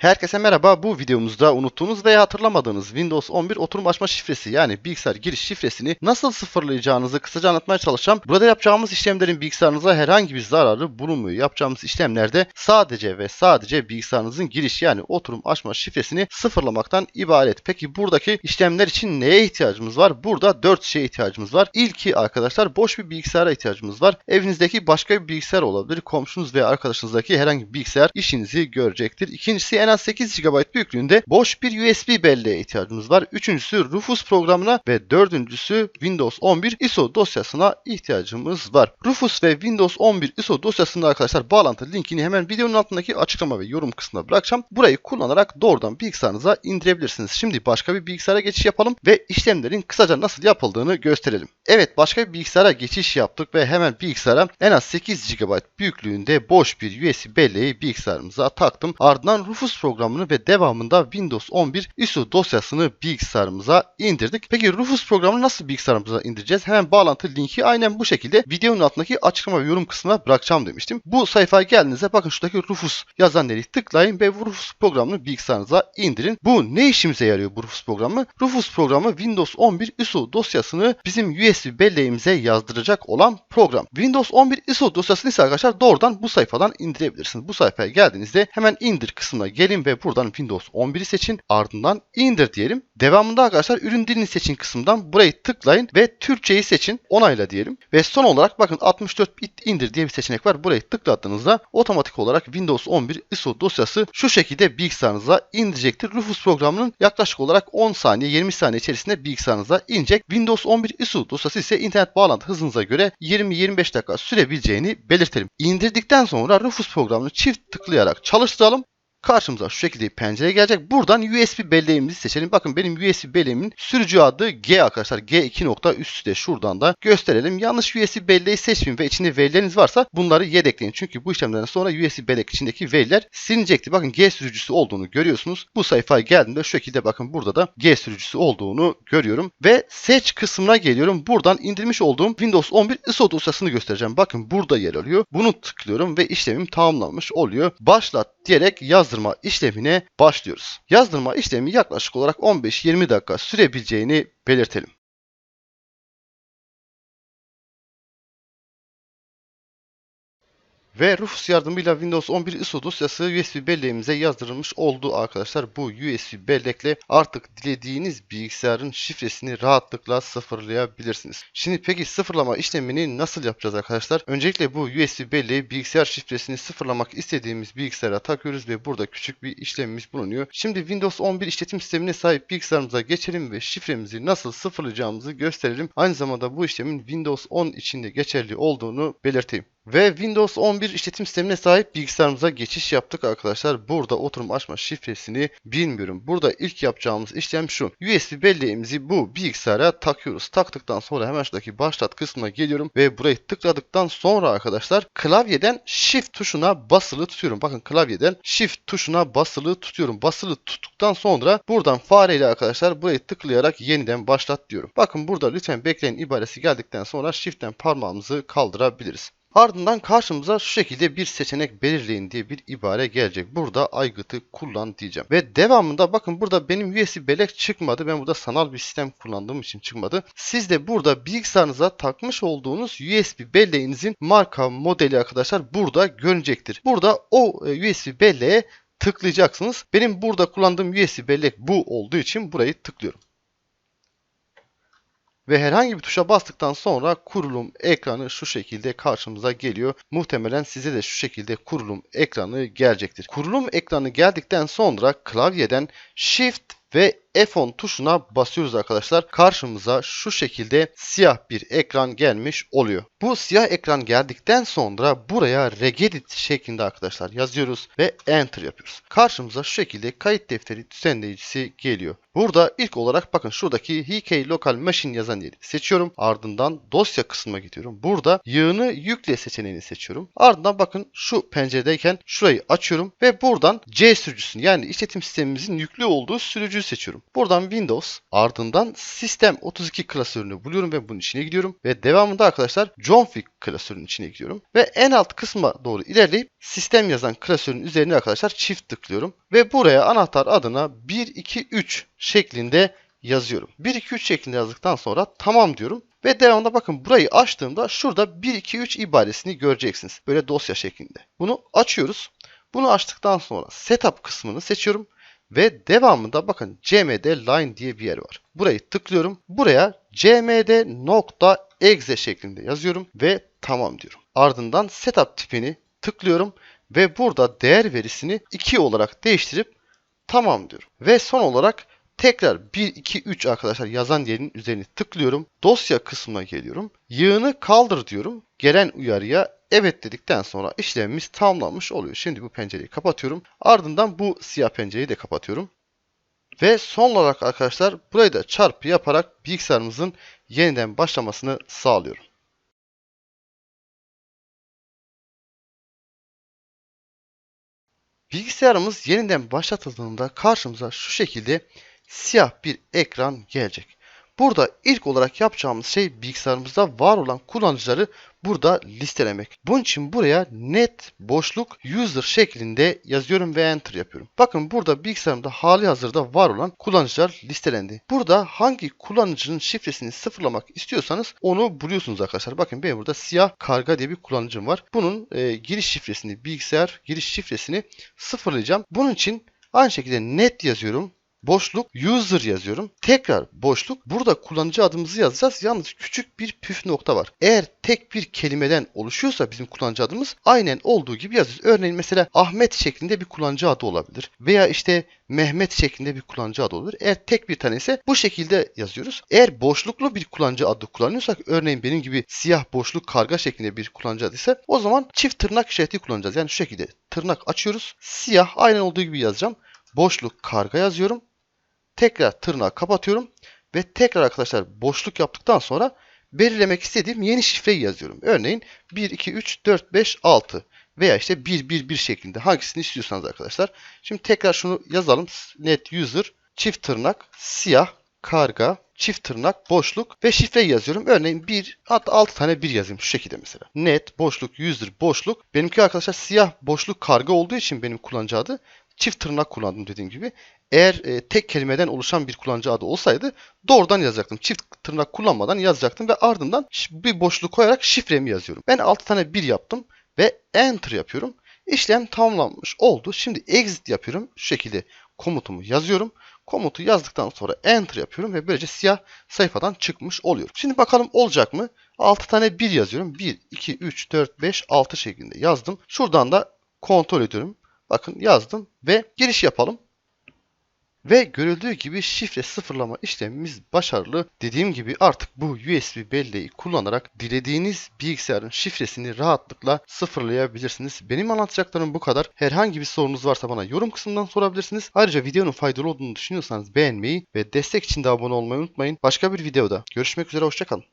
Herkese merhaba. Bu videomuzda unuttuğunuz veya hatırlamadığınız Windows 11 oturum açma şifresi yani bilgisayar giriş şifresini nasıl sıfırlayacağınızı kısaca anlatmaya çalışacağım. Burada yapacağımız işlemlerin bilgisayarınıza herhangi bir zararı bulunmuyor. Yapacağımız işlemlerde sadece ve sadece bilgisayarınızın giriş yani oturum açma şifresini sıfırlamaktan ibaret. Peki buradaki işlemler için neye ihtiyacımız var? Burada 4 şeye ihtiyacımız var. İlki arkadaşlar boş bir bilgisayara ihtiyacımız var. Evinizdeki başka bir bilgisayar olabilir. Komşunuz veya arkadaşınızdaki herhangi bir bilgisayar işinizi görecektir. İkincisi en az 8 GB büyüklüğünde boş bir USB belleğe ihtiyacımız var. Üçüncüsü Rufus programına ve dördüncüsü Windows 11 ISO dosyasına ihtiyacımız var. Rufus ve Windows 11 ISO dosyasında arkadaşlar bağlantı linkini hemen videonun altındaki açıklama ve yorum kısmına bırakacağım. Burayı kullanarak doğrudan bilgisayarınıza indirebilirsiniz. Şimdi başka bir bilgisayara geçiş yapalım ve işlemlerin kısaca nasıl yapıldığını gösterelim. Evet başka bir bilgisayara geçiş yaptık ve hemen bilgisayara en az 8 GB büyüklüğünde boş bir USB belleği bilgisayarımıza taktım. Ardından Rufus programını ve devamında Windows 11 ISO dosyasını bilgisayarımıza indirdik. Peki Rufus programını nasıl bilgisayarımıza indireceğiz? Hemen bağlantı linki aynen bu şekilde videonun altındaki açıklama ve yorum kısmına bırakacağım demiştim. Bu sayfaya geldiğinizde bakın şuradaki Rufus yazan yeri tıklayın ve Rufus programını bilgisayarınıza indirin. Bu ne işimize yarıyor bu Rufus programı? Rufus programı Windows 11 ISO dosyasını bizim USB belleğimize yazdıracak olan program. Windows 11 ISO dosyasını ise arkadaşlar doğrudan bu sayfadan indirebilirsiniz. Bu sayfaya geldiğinizde hemen indir kısmına gelin ve buradan Windows 11'i seçin. Ardından indir diyelim. Devamında arkadaşlar ürün dilini seçin kısmından burayı tıklayın ve Türkçeyi seçin. Onayla diyelim. Ve son olarak bakın 64 bit indir diye bir seçenek var. Burayı tıkladığınızda otomatik olarak Windows 11 ISO dosyası şu şekilde bilgisayarınıza indirecektir. Rufus programının yaklaşık olarak 10 saniye 20 saniye içerisinde bilgisayarınıza inecek. Windows 11 ISO dosyası ise internet bağlantı hızınıza göre 20-25 dakika sürebileceğini belirtelim. İndirdikten sonra Rufus programını çift tıklayarak çalıştıralım. Karşımıza şu şekilde bir pencere gelecek. Buradan USB belleğimizi seçelim. Bakın benim USB belleğimin sürücü adı G arkadaşlar. G2 nokta üstte şuradan da gösterelim. Yanlış USB belleği seçmeyin ve içinde verileriniz varsa bunları yedekleyin. Çünkü bu işlemlerden sonra USB bellek içindeki veriler silinecektir. Bakın G sürücüsü olduğunu görüyorsunuz. Bu sayfaya geldiğimde şu şekilde bakın burada da G sürücüsü olduğunu görüyorum. Ve seç kısmına geliyorum. Buradan indirmiş olduğum Windows 11 ISO dosyasını göstereceğim. Bakın burada yer alıyor. Bunu tıklıyorum ve işlemim tamamlanmış oluyor. Başlat diyerek yazdırma işlemine başlıyoruz. Yazdırma işlemi yaklaşık olarak 15-20 dakika sürebileceğini belirtelim. Ve Rufus yardımıyla Windows 11 ISO dosyası USB belleğimize yazdırılmış oldu arkadaşlar. Bu USB bellekle artık dilediğiniz bilgisayarın şifresini rahatlıkla sıfırlayabilirsiniz. Şimdi peki sıfırlama işlemini nasıl yapacağız arkadaşlar? Öncelikle bu USB belleği bilgisayar şifresini sıfırlamak istediğimiz bilgisayara takıyoruz ve burada küçük bir işlemimiz bulunuyor. Şimdi Windows 11 işletim sistemine sahip bilgisayarımıza geçelim ve şifremizi nasıl sıfırlayacağımızı gösterelim. Aynı zamanda bu işlemin Windows 10 içinde geçerli olduğunu belirteyim. Ve Windows 11 işletim sistemine sahip bilgisayarımıza geçiş yaptık arkadaşlar. Burada oturum açma şifresini bilmiyorum. Burada ilk yapacağımız işlem şu. USB belleğimizi bu bilgisayara takıyoruz. Taktıktan sonra hemen şuradaki başlat kısmına geliyorum ve burayı tıkladıktan sonra arkadaşlar klavyeden Shift tuşuna basılı tutuyorum. Bakın klavyeden Shift tuşuna basılı tutuyorum. Basılı tuttuktan sonra buradan fareyle arkadaşlar burayı tıklayarak yeniden başlat diyorum. Bakın burada lütfen bekleyin ibaresi geldikten sonra Shift'ten parmağımızı kaldırabiliriz. Ardından karşımıza şu şekilde bir seçenek belirleyin diye bir ibare gelecek. Burada aygıtı kullan diyeceğim. Ve devamında bakın burada benim USB bellek çıkmadı. Ben burada sanal bir sistem kullandığım için çıkmadı. Siz de burada bilgisayarınıza takmış olduğunuz USB belleğinizin marka modeli arkadaşlar burada görünecektir. Burada o USB belleğe tıklayacaksınız. Benim burada kullandığım USB bellek bu olduğu için burayı tıklıyorum ve herhangi bir tuşa bastıktan sonra kurulum ekranı şu şekilde karşımıza geliyor. Muhtemelen size de şu şekilde kurulum ekranı gelecektir. Kurulum ekranı geldikten sonra klavyeden Shift ve F10 tuşuna basıyoruz arkadaşlar. Karşımıza şu şekilde siyah bir ekran gelmiş oluyor. Bu siyah ekran geldikten sonra buraya regedit şeklinde arkadaşlar yazıyoruz ve enter yapıyoruz. Karşımıza şu şekilde kayıt defteri düzenleyicisi geliyor. Burada ilk olarak bakın şuradaki HK Local Machine yazan yeri seçiyorum. Ardından dosya kısmına gidiyorum. Burada yığını yükle seçeneğini seçiyorum. Ardından bakın şu penceredeyken şurayı açıyorum ve buradan C sürücüsünü yani işletim sistemimizin yüklü olduğu sürücüyü seçiyorum. Diyorum. Buradan Windows ardından Sistem 32 klasörünü buluyorum ve bunun içine gidiyorum. Ve devamında arkadaşlar Config klasörünün içine gidiyorum. Ve en alt kısma doğru ilerleyip sistem yazan klasörün üzerine arkadaşlar çift tıklıyorum. Ve buraya anahtar adına 123 şeklinde yazıyorum. 1 2 3 şeklinde yazdıktan sonra tamam diyorum. Ve devamında bakın burayı açtığımda şurada 1 2 3 ibaresini göreceksiniz. Böyle dosya şeklinde. Bunu açıyoruz. Bunu açtıktan sonra setup kısmını seçiyorum. Ve devamında bakın cmd line diye bir yer var. Burayı tıklıyorum. Buraya cmd.exe şeklinde yazıyorum ve tamam diyorum. Ardından setup tipini tıklıyorum ve burada değer verisini 2 olarak değiştirip tamam diyorum. Ve son olarak tekrar 1 2 3 arkadaşlar yazan yerin üzerine tıklıyorum. Dosya kısmına geliyorum. Yığını kaldır diyorum. Gelen uyarıya evet dedikten sonra işlemimiz tamamlanmış oluyor. Şimdi bu pencereyi kapatıyorum. Ardından bu siyah pencereyi de kapatıyorum. Ve son olarak arkadaşlar burayı da çarpı yaparak bilgisayarımızın yeniden başlamasını sağlıyorum. Bilgisayarımız yeniden başlatıldığında karşımıza şu şekilde siyah bir ekran gelecek. Burada ilk olarak yapacağımız şey bilgisayarımızda var olan kullanıcıları burada listelemek. Bunun için buraya net boşluk user şeklinde yazıyorum ve enter yapıyorum. Bakın burada bilgisayarımda hali hazırda var olan kullanıcılar listelendi. Burada hangi kullanıcının şifresini sıfırlamak istiyorsanız onu buluyorsunuz arkadaşlar. Bakın benim burada siyah karga diye bir kullanıcım var. Bunun e, giriş şifresini bilgisayar giriş şifresini sıfırlayacağım. Bunun için aynı şekilde net yazıyorum boşluk user yazıyorum. Tekrar boşluk. Burada kullanıcı adımızı yazacağız. Yalnız küçük bir püf nokta var. Eğer tek bir kelimeden oluşuyorsa bizim kullanıcı adımız aynen olduğu gibi yazıyoruz. Örneğin mesela Ahmet şeklinde bir kullanıcı adı olabilir. Veya işte Mehmet şeklinde bir kullanıcı adı olabilir. Eğer tek bir tane ise bu şekilde yazıyoruz. Eğer boşluklu bir kullanıcı adı kullanıyorsak örneğin benim gibi siyah boşluk karga şeklinde bir kullanıcı adı ise o zaman çift tırnak işareti kullanacağız. Yani şu şekilde tırnak açıyoruz. Siyah aynen olduğu gibi yazacağım. Boşluk karga yazıyorum. Tekrar tırnağı kapatıyorum. Ve tekrar arkadaşlar boşluk yaptıktan sonra belirlemek istediğim yeni şifreyi yazıyorum. Örneğin 1, 2, 3, 4, 5, 6 veya işte 1, 1, 1 şeklinde hangisini istiyorsanız arkadaşlar. Şimdi tekrar şunu yazalım. Net user çift tırnak siyah karga çift tırnak boşluk ve şifreyi yazıyorum. Örneğin 1 hatta 6 tane 1 yazayım şu şekilde mesela. Net boşluk user boşluk. Benimki arkadaşlar siyah boşluk karga olduğu için benim kullanıcı adı çift tırnak kullandım dediğim gibi. Eğer e, tek kelimeden oluşan bir kullanıcı adı olsaydı doğrudan yazacaktım. Çift tırnak kullanmadan yazacaktım ve ardından bir boşluk koyarak şifremi yazıyorum. Ben 6 tane 1 yaptım ve enter yapıyorum. İşlem tamamlanmış oldu. Şimdi exit yapıyorum. Şu şekilde komutumu yazıyorum. Komutu yazdıktan sonra enter yapıyorum ve böylece siyah sayfadan çıkmış oluyor. Şimdi bakalım olacak mı? 6 tane 1 yazıyorum. 1, 2, 3, 4, 5, 6 şeklinde yazdım. Şuradan da kontrol ediyorum. Bakın yazdım ve giriş yapalım. Ve görüldüğü gibi şifre sıfırlama işlemimiz başarılı. Dediğim gibi artık bu USB belleği kullanarak dilediğiniz bilgisayarın şifresini rahatlıkla sıfırlayabilirsiniz. Benim anlatacaklarım bu kadar. Herhangi bir sorunuz varsa bana yorum kısmından sorabilirsiniz. Ayrıca videonun faydalı olduğunu düşünüyorsanız beğenmeyi ve destek için de abone olmayı unutmayın. Başka bir videoda görüşmek üzere hoşçakalın.